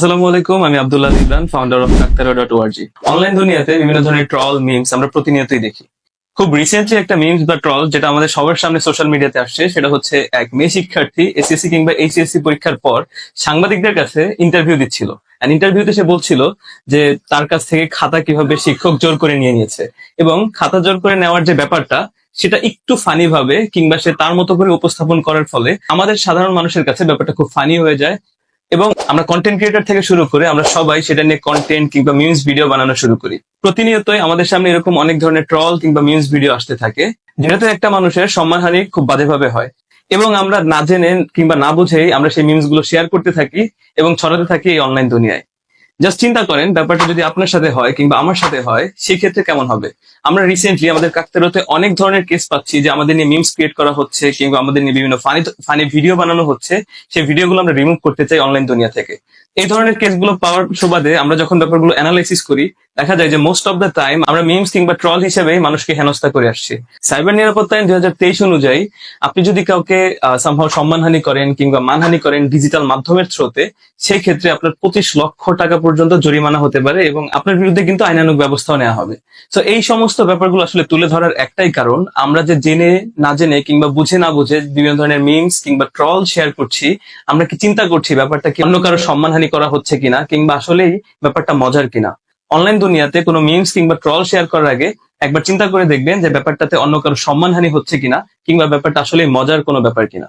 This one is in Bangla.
আসসালামু আলাইকুম, আমি Abdullah Imran founder of doctor dot O R G online দুনিয়াতে বিভিন্ন ধরনের ট্রল মিমস আমরা প্রতিনিয়তই দেখি। খুব রিসেন্টলি একটা মিমস বা ট্রল যেটা আমাদের সবার সামনে সোশ্যাল মিডিয়াতে আসছে, সেটা হচ্ছে এক মেয়ে শিক্ষার্থী এসএসসি কিংবা এইচএসসি পরীক্ষার পর সাংবাদিকদের কাছে ইন্টারভিউ দিচ্ছিল। আর ইন্টারভিউতে সে বলছিল যে তার কাছ থেকে খাতা কীভাবে শিক্ষক জোর করে নিয়ে নিয়েছে। এবং খাতা জোর করে নেওয়ার যে ব্যাপারটা, সেটা একটু ফানি ভাবে কিংবা সে তার মতো করে উপস্থাপন করার ফলে আমাদের সাধারণ মানুষের কাছে ব্যাপারটা খুব ফানি হয়ে যায়। এবং আমরা কন্টেন্ট ক্রিয়েটর থেকে শুরু করে আমরা সবাই সেটা নিয়ে কন্টেন্ট কিংবা মিউজ ভিডিও বানানো শুরু করি। প্রতিনিয়তই আমাদের সামনে এরকম অনেক ধরনের ট্রল কিংবা মিউজ ভিডিও আসতে থাকে, যেটাতে একটা মানুষের সম্মানহানি খুব বাজেভাবে হয়। এবং আমরা না জেনে কিংবা না বুঝেই আমরা সেই মিমসগুলো শেয়ার করতে থাকি এবং ছড়াতে থাকি এই অনলাইন দুনিয়ায়। জাস্ট চিন্তা করেন, ব্যাপারটা যদি আপনার সাথে হয় কিংবা আমার সাথে হয়, সেক্ষেত্রে কেমন হবে? আমরা রিসেন্টলি আমাদের কাকতারোতে অনেক ধরনের কেস পাচ্ছি যে আমাদের নিয়ে মিমস ক্রিয়েট করা হচ্ছে কিংবা আমাদের নিয়ে বিভিন্ন ফানি ফানি ভিডিও বানানো হচ্ছে। সেই ভিডিওগুলো আমরা রিমুভ করতে চাই অনলাইন দুনিয়া থেকে। এই ধরনের কেসগুলো পাওয়ার সুবাদে আমরা যখন ব্যাপারগুলো অ্যানালাইসিস করি দেখা যায় যে মোস্ট অফ দ্য টাইম আমরা মিমস কিংবা ট্রল হিসেবে মানুষকে হেনস্থা করে আসছি। সাইবার নিরাপত্তা আইন দুই হাজার তেইশ অনুযায়ী আপনি যদি কাউকে সম্ভব সম্মানহানি করেন কিংবা মানহানি করেন ডিজিটাল মাধ্যমের থ্রোতে সেই ক্ষেত্রে আপনার পঁচিশ লক্ষ টাকা পর্যন্ত জরিমানা হতে পারে এবং আপনার বিরুদ্ধে কিন্তু আইনানুক ব্যবস্থাও নেওয়া হবে। তো এই সমস্ত ব্যাপারগুলো আসলে তুলে ধরার একটাই কারণ, আমরা যে জেনে, না জেনে কিংবা বুঝে না বুঝে বিভিন্ন ধরনের মিমস কিংবা ট্রল শেয়ার করছি, আমরা কি চিন্তা করছি ব্যাপারটা কি? অন্য কারও সম্মানহানি করা হচ্ছে কিনা কিংবা আসলেই ব্যাপারটা মজার কিনা? অনলাইন দুনিয়াতে কোনো মিমস কিংবা ট্রল শেয়ার করার আগে একবার চিন্তা করে দেখবেন যে ব্যাপারটাতে অন্য কারও সম্মানহানি হচ্ছে কিনা কিংবা ব্যাপারটা আসলে মজার কোনো ব্যাপার কিনা।